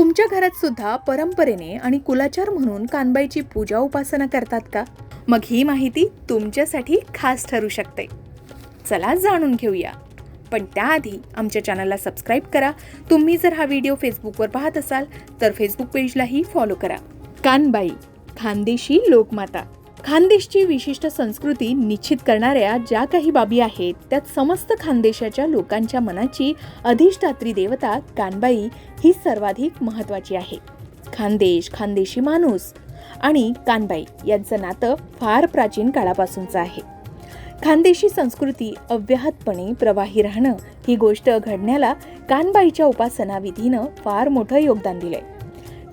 तुमच्या घरात सुद्धा परंपरेने आणि कुलाचार म्हणून कानबाईची पूजा उपासना करतात का? मग ही माहिती तुमच्यासाठी खास ठरू शकते. चला जाणून घेऊया. पण त्याआधी आमच्या चॅनलला सबस्क्राईब करा. तुम्ही जर हा व्हिडिओ फेसबुकवर पाहत असाल तर फेसबुक पेजलाही फॉलो करा. कानबाई खानदेशी लोकमाता. खानदेशची विशिष्ट संस्कृती निश्चित करणाऱ्या ज्या काही बाबी आहेत त्यात समस्त खानदेशाच्या लोकांच्या मनाची अधिष्ठात्री देवता कानबाई ही सर्वाधिक महत्त्वाची आहे. खानदेश खानदेशी माणूस आणि कानबाई यांचं नातं फार प्राचीन काळापासूनचं आहे. खानदेशी संस्कृती अव्याहतपणे प्रवाही राहणं ही गोष्ट घडण्याला कानबाईच्या उपासना विधीनं फार मोठं योगदान दिलंय.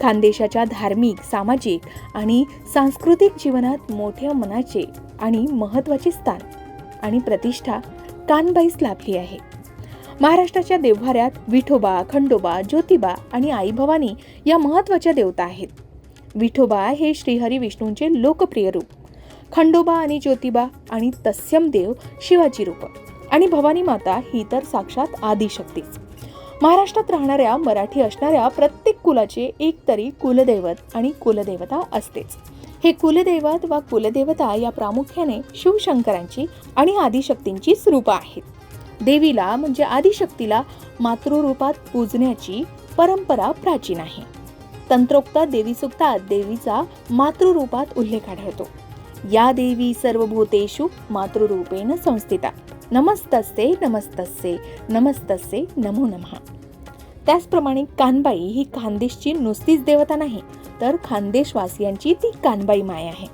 खानदेशाच्या धार्मिक सामाजिक आणि सांस्कृतिक जीवनात मोठ्या मनाचे आणि महत्त्वाचे स्थान आणि प्रतिष्ठा कानबाईस लाभली आहे. महाराष्ट्राच्या देव्हाऱ्यात विठोबा खंडोबा ज्योतिबा आणि आई भवानी या महत्त्वाच्या देवता आहेत. विठोबा हे श्रीहरी विष्णूंचे लोकप्रिय रूप. खंडोबा आणि ज्योतिबा आणि तस्यम देव शिवाची रूप. आणि भवानी माता ही तर साक्षात आदिशक्तीच. महाराष्ट्रात राहणाऱ्या मराठी असणाऱ्या प्रत्येक कुलाचे एक तरी कुलदैवत आणि कुलदेवता असतेच. हे कुलदैवत वा कुलदेवता या प्रामुख्याने शिवशंकरांची आणि आदिशक्तींचीच रूपं आहेत. देवीला म्हणजे आदिशक्तीला मातृरूपात पूजण्याची परंपरा प्राचीन आहे. तंत्रोक्त देवी सुक्तात देवीचा मातृरूपात उल्लेख आढळतो. या देवी सर्वभूतेषु मातृरूपेण संस्थिता. नमस्तस्ते नमस्तस्ते नमस्तस्ते नमो नमः. त्याचप्रमाणे कानबाई ही खानदेशची नुसतीच देवता नाही तर खानदेशवासियांची ती कानबाई माय आहे.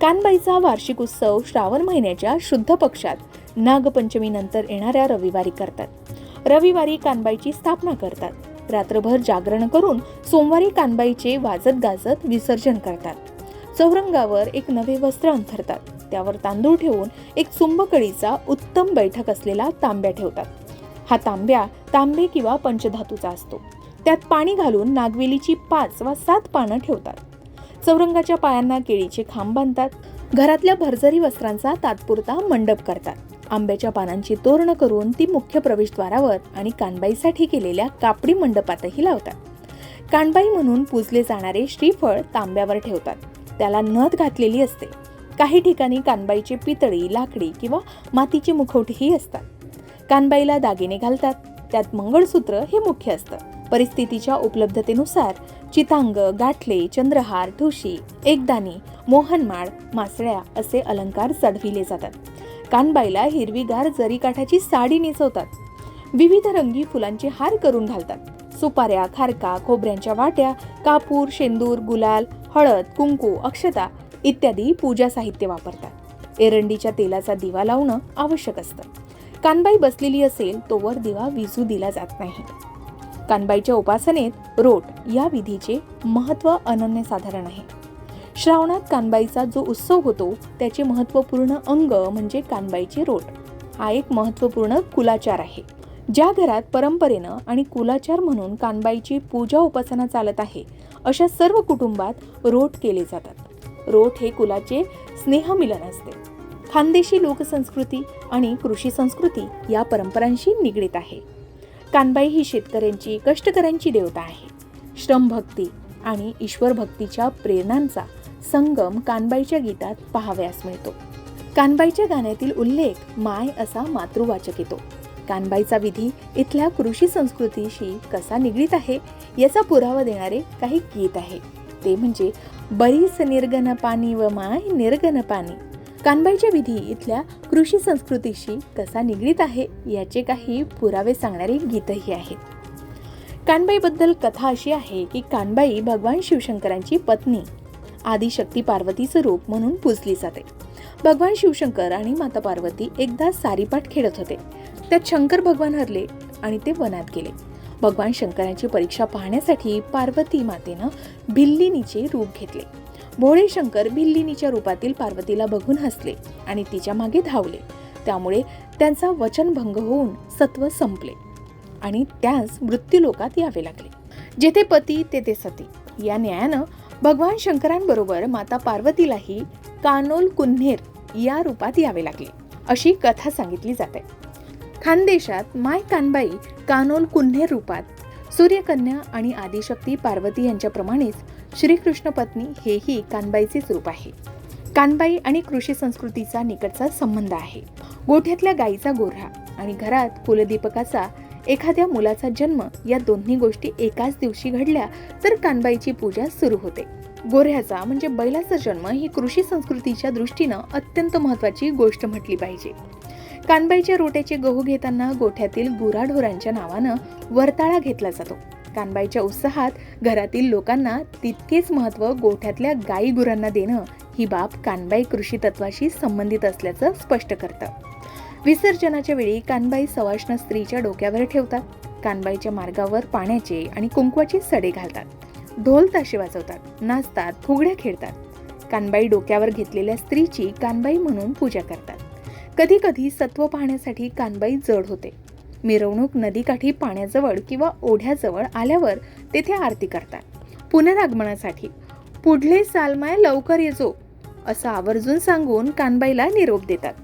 कानबाईचा वार्षिक उत्सव श्रावण महिन्याच्या शुद्ध पक्षात नागपंचमीनंतर येणाऱ्या रविवारी करतात. रविवारी कानबाईची स्थापना करतात. रात्रभर जागरण करून सोमवारी कानबाईचे वाजत गाजत विसर्जन करतात. चौरंगावर एक नवे वस्त्र अंथरतात. त्यावर तांदूळ ठेवून एक चुंबकळीचा उत्तम बैठक असलेला तांब्या ठेवतात. हा तांब्या तांबे किंवा पंचधातूचा असतो. त्यात पाणी घालून नागवेलीची पाच वा सात पानं ठेवतात. चौरंगाच्या पायांना केळीचे खांब बांधतात. घरातल्या भरजरी वस्त्रांचा तात्पुरता मंडप करतात. आंब्याच्या पानांची तोरण करून ती मुख्य प्रवेशद्वारावर आणि कानबाईसाठी केलेल्या कापडी मंडपातही लावतात. कानबाई म्हणून पूजले जाणारे श्रीफळ तांब्यावर ठेवतात. त्याला नथ घातलेली असते. काही ठिकाणी कानबाईची पितळी लाकडी किंवा मातीची मुखवटीही असतात. कानबाईला दागिने घालतात. त्यात मंगळसूत्र हे मुख्य असतं. परिस्थितीच्या उपलब्धतेनुसार चितांग गाठले चंद्रहार ठुशी एकदानी मोहनमाळ मासळ्या असे अलंकार चढविले जातात. कानबाईला हिरवीगार जरीकाठाची साडी नेसवतात. विविध रंगी फुलांचे हार करून घालतात. सुपाऱ्या खारका खोबऱ्यांच्या वाट्या कापूर शेंदूर गुलाल हळद कुंकू अक्षता इत्यादी पूजा साहित्य वापरतात. एरंडीच्या तेलाचा दिवा लावणं आवश्यक असतं. कानबाई बसलेली असेल तोवर दिवा विजू दिला जात नाही. कानबाईच्या उपासनेत रोट या विधीचे महत्त्व अनन्यसाधारण आहे. श्रावणात कानबाईचा जो उत्सव होतो त्याचे महत्त्वपूर्ण अंग म्हणजे कानबाईचे रोट. हा एक महत्त्वपूर्ण कुलाचार आहे. ज्या घरात परंपरेनं आणि कुलाचार म्हणून कानबाईची पूजा उपासना चालत आहे अशा सर्व कुटुंबात रोट केले जातात. रोट हे कुलाचे स्नेहमिलन असते. खानदेशी लोकसंस्कृती आणि कृषी संस्कृती या परंपरांशी निगडीत आहे. कानबाई ही शेतकऱ्यांची कष्टकऱ्यांची देवता आहे. श्रमभक्ती आणि ईश्वर भक्तीच्या प्रेरणांचा संगम कानबाईच्या गीतात पाहावयास मिळतो. कानबाईच्या गाण्यातील उल्लेख माय असा मातृवाचक येतो. कानबाईचा विधी इथल्या कृषी संस्कृतीशी कसा निगडीत आहे याचा पुरावा देणारे काही गीत आहे. ते म्हणजे बरीच निर्गन पाणी व माय निर्गन पाणी. कानबाईच्या विधी इथल्या कृषी संस्कृतीशी कसा निगडीत आहे याचे काही पुरावे सांगणारे गीतही आहेत. कानबाईबद्दल कथा अशी आहे की कानबाई भगवान शिवशंकरांची पत्नी आदिशक्ती पार्वतीचं रूप म्हणून पूजली जाते. भगवान शिवशंकर आणि माता पार्वती एकदा सारीपाठ खेळत होते. त्यात शंकर भगवान हरले आणि ते वनात गेले. भगवान शंकरांची परीक्षा पाहण्यासाठी पार्वती मातेनं भिल्लिनीचे रूप घेतले. भोळे शंकर भिल्लिनीच्या रूपातील पार्वतीला बघून हसले आणि तिच्यामागे धावले. त्यामुळे त्यांचा वचनभंग होऊन सत्व संपले आणि त्यास मृत्यूलोकात यावे लागले. जेथे पती तेथे सती. या न्यायानं भगवान शंकरांबरोबर माता पार्वतीलाही कानोल कुन्हेर या रूपात यावे लागले अशी कथा सांगितली जाते. खानदेशात माय कानबाई कानोल कुन्हेर रूपात. सूर्यकन्या आणि आदिशक्ती पार्वती यांच्याप्रमाणेच श्रीकृष्ण पत्नी हेही कानबाईचेच रूप आहे. कानबाई आणि कृषी संस्कृतीचा निकटचा संबंध आहे. गोठ्यातल्या गाईचा गोऱ्हा आणि घरात कुलदीपकाचा एखाद्या मुलाचा जन्म या दोन्ही गोष्टी एकाच दिवशी घडल्या तर कानबाईची पूजा सुरू होते. गोऱ्ह्याचा म्हणजे बैलाचा जन्म ही कृषी संस्कृतीच्या दृष्टीनं अत्यंत महत्वाची गोष्ट म्हटली पाहिजे. कानबाईच्या रोट्याचे गहू घेताना गोठ्यातील गुराढोरांच्या नावानं वरताळा घेतला जातो. कानबाईच्या उत्साहात घरातील लोकांना तितकेच महत्त्व गोठ्यातल्या गाई गुरांना देणं ही बाब कानबाई कृषी तत्वाशी संबंधित असल्याचं स्पष्ट करतं. विसर्जनाच्या वेळी कानबाई सवाष्ण स्त्रीच्या डोक्यावर ठेवतात. कानबाईच्या मार्गावर पाण्याचे आणि कुंकवाचे सडे घालतात. ढोल ताशे वाजवतात नाचतात फुगड्या खेळतात. कानबाई डोक्यावर घेतलेल्या स्त्रीची कानबाई म्हणून पूजा करतात. कधी कधी सत्व पाहण्यासाठी कानबाई जड होते. मिरवणूक नदीकाठी पाण्याजवळ किंवा ओढ्याजवळ आल्यावर तेथे आरती करतात. पुनरागमनासाठी पुढले सालमाय लवकर येजो असं आवर्जून सांगून कानबाईला निरोप देतात.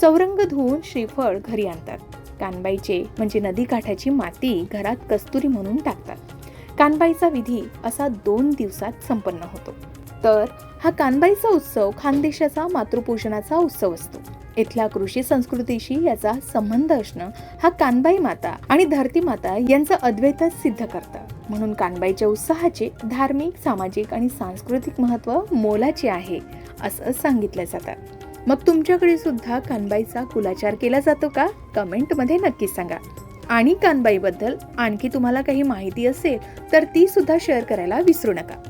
चौरंग धुवून श्रीफळ घरी आणतात. कानबाईचे म्हणजे नदीकाठाची माती घरात कस्तुरी म्हणून टाकतात. कानबाईचा विधी असा दोन दिवसात संपन्न होतो. तर हा कानबाईचा उत्सव खानदेशाचा मातृपूजनाचा उत्सव असतो. इथल्या कृषी संस्कृतीशी याचा संबंध असणं हा कानबाई माता आणि धरती माता यांचं अद्वैतच सिद्ध करतं. म्हणून कानबाईच्या उत्साहाचे धार्मिक सामाजिक आणि सांस्कृतिक महत्त्व मोलाचे आहे असं सांगितलं जातं. मग तुमच्याकडे सुद्धा कानबाईचा कुलाचार केला जातो का? कमेंटमध्ये नक्कीच सांगा. आणि कानबाईबद्दल आणखी तुम्हाला काही माहिती असेल तर ती सुद्धा शेअर करायला विसरू नका.